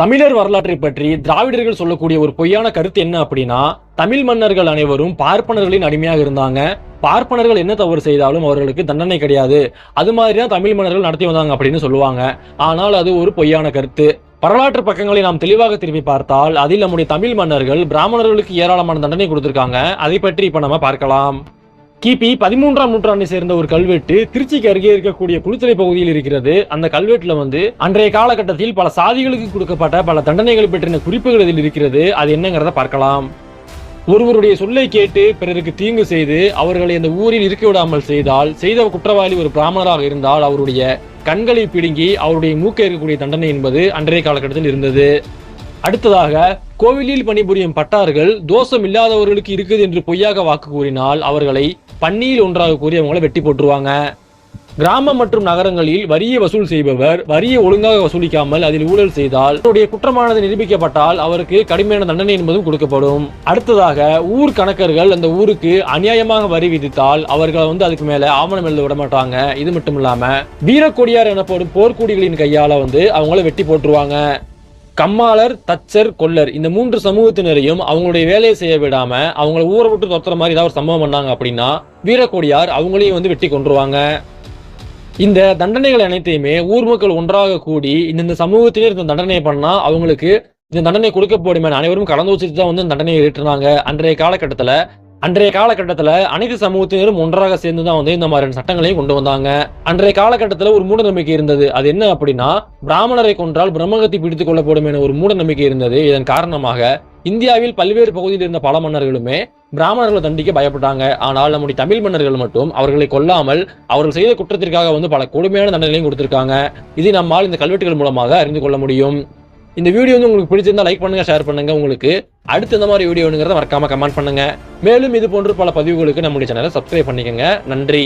தமிழர் வரலாற்றை பற்றி திராவிடர்கள் சொல்லக்கூடிய ஒரு பொய்யான கருத்து என்ன அப்படின்னா தமிழ் மன்னர்கள் அனைவரும் பார்ப்பனர்களின் அடிமையாக இருந்தாங்க. பார்ப்பனர்கள் என்ன தவறு செய்தாலும் அவர்களுக்கு தண்டனை கிடையாது. அது மாதிரி தான் தமிழ் மன்னர்கள் நடத்தி வந்தாங்க அப்படின்னு சொல்லுவாங்க. ஆனால் அது ஒரு பொய்யான கருத்து. வரலாற்று பக்கங்களை நாம் தெளிவாக திரும்பி பார்த்தால் அதில் நம்முடைய தமிழ் மன்னர்கள் பிராமணர்களுக்கு ஏராளமான தண்டனை கொடுத்திருக்காங்க. அதை பற்றி இப்ப நம்ம பார்க்கலாம். கிபி பதிமூன்றாம் நூற்றாண்டை சேர்ந்த ஒரு கல்வெட்டு திருச்சிக்கு அருகே இருக்கக்கூடிய குளித்தலை பகுதியில் இருக்கிறது. அந்த கல்வெட்டுல வந்து அன்றைய காலகட்டத்தில் பல சாதிகளுக்கு கொடுக்கப்பட்ட பல தண்டனைகள் பற்றின குறிப்புகள் இதில் இருக்கிறது. அது என்னங்கிறத பார்க்கலாம். ஒருவருடைய சொல்லை கேட்டு பிறருக்கு தீங்கு செய்து அவர்களை அந்த ஊரில் இருக்க விடாமல் செய்தால் செய்த குற்றவாளி ஒரு பிராமணராக இருந்தால் அவருடைய கண்களை பிடுங்கி அவருடைய மூக்க இருக்கக்கூடிய தண்டனை என்பது அன்றைய காலகட்டத்தில் இருந்தது. அடுத்ததாக கோவிலில் பணிபுரியும் பட்டார்கள் தோஷம் இல்லாதவர்களுக்கு இருக்குது என்று பொய்யாக வாக்கு கூறினால் அவர்களை பன்னியில் ஒன்றாக கூறி அவங்கள வெட்டி போட்டுருவாங்க. கிராமம் மற்றும் நகரங்களில் வரியை வசூல் செய்பவர் வரியை ஒழுங்காக வசூலிக்காமல் அதில் ஊழல் செய்தால் அவருடைய குற்றமானது நிரூபிக்கப்பட்டால் அவருக்கு கடுமையான தண்டனை என்பதும் கொடுக்கப்படும். அடுத்ததாக ஊர் கணக்கர்கள் அந்த ஊருக்கு அநியாயமாக வரி விதித்தால் அவர்களை வந்து அதுக்கு மேல ஆவணம் எழுத விட மாட்டாங்க இது மட்டும் இல்லாம வீரக்கொடியார் எனப்படும் போர்க்குடிகளின் கையால வந்து அவங்கள வெட்டி போட்டுருவாங்க. கம்மாளர் தச்சர் கொல்லர். இந்த மூன்று சமூகத்தினரையும் அவங்களுடைய வேலையை செய்ய விடாம அவங்கள ஊரை விட்டு துரத்துற மாதிரி ஏதாவது ஒரு சம்பவம் பண்ணாங்க அப்படின்னா வீரக்கொடியார் அவங்களையும் வந்து வெட்டி கொண்டுருவாங்க இந்த தண்டனைகள் அனைத்தையுமே ஊர் மக்கள் ஒன்றாக கூடி இந்த சமூகத்தினர் இந்த தண்டனை பண்ணா அவங்களுக்கு இந்த தண்டனை கொடுக்க போடுமே அனைவரும் கலந்து வச்சுட்டு தான் வந்து தண்டனையை ஏற்றுனாங்க. அன்றைய காலகட்டத்தில் அன்றைய காலகட்டத்தில் அனைத்து சமூகத்தினரும் ஒன்றாக சேர்ந்து தான் வந்து இந்த மாதிரியான சட்டங்களையும் கொண்டு வந்தாங்க. அன்றைய காலகட்டத்தில் ஒரு மூட நம்பிக்கை இருந்தது. அது என்ன அப்படின்னா பிராமணரை கொன்றால் பிரம்மகத்தை பிடித்துக் கொள்ளப்படும் என ஒரு மூட நம்பிக்கை இருந்தது. இதன் காரணமாக இந்தியாவில் பல்வேறு பகுதியில் இருந்த பல மன்னர்களுமே பிராமணர்களை தண்டிக்க பயப்பட்டாங்க. ஆனால் நம்முடைய தமிழ் மன்னர்கள் மட்டும் அவர்களை கொல்லாமல் அவர்கள் செய்த குற்றத்திற்காக வந்து பல கொடுமையான தண்டனையும் கொடுத்திருக்காங்க. இதை நம்மால் இந்த கல்வெட்டுகள் மூலமாக அறிந்து கொள்ள முடியும். இந்த வீடியோ வந்து உங்களுக்கு பிடிச்சிருந்தா லைக் பண்ணுங்க ஷேர் பண்ணுங்க. உங்களுக்கு அடுத்து இந்த மாதிரி வீடியோங்கிறத மறக்காம கமெண்ட் பண்ணுங்க. மேலும் இது போன்ற பல பதிவுகளுக்கு நம்முடைய சேனலை சப்ஸ்கிரைப் பண்ணிக்கங்க. நன்றி.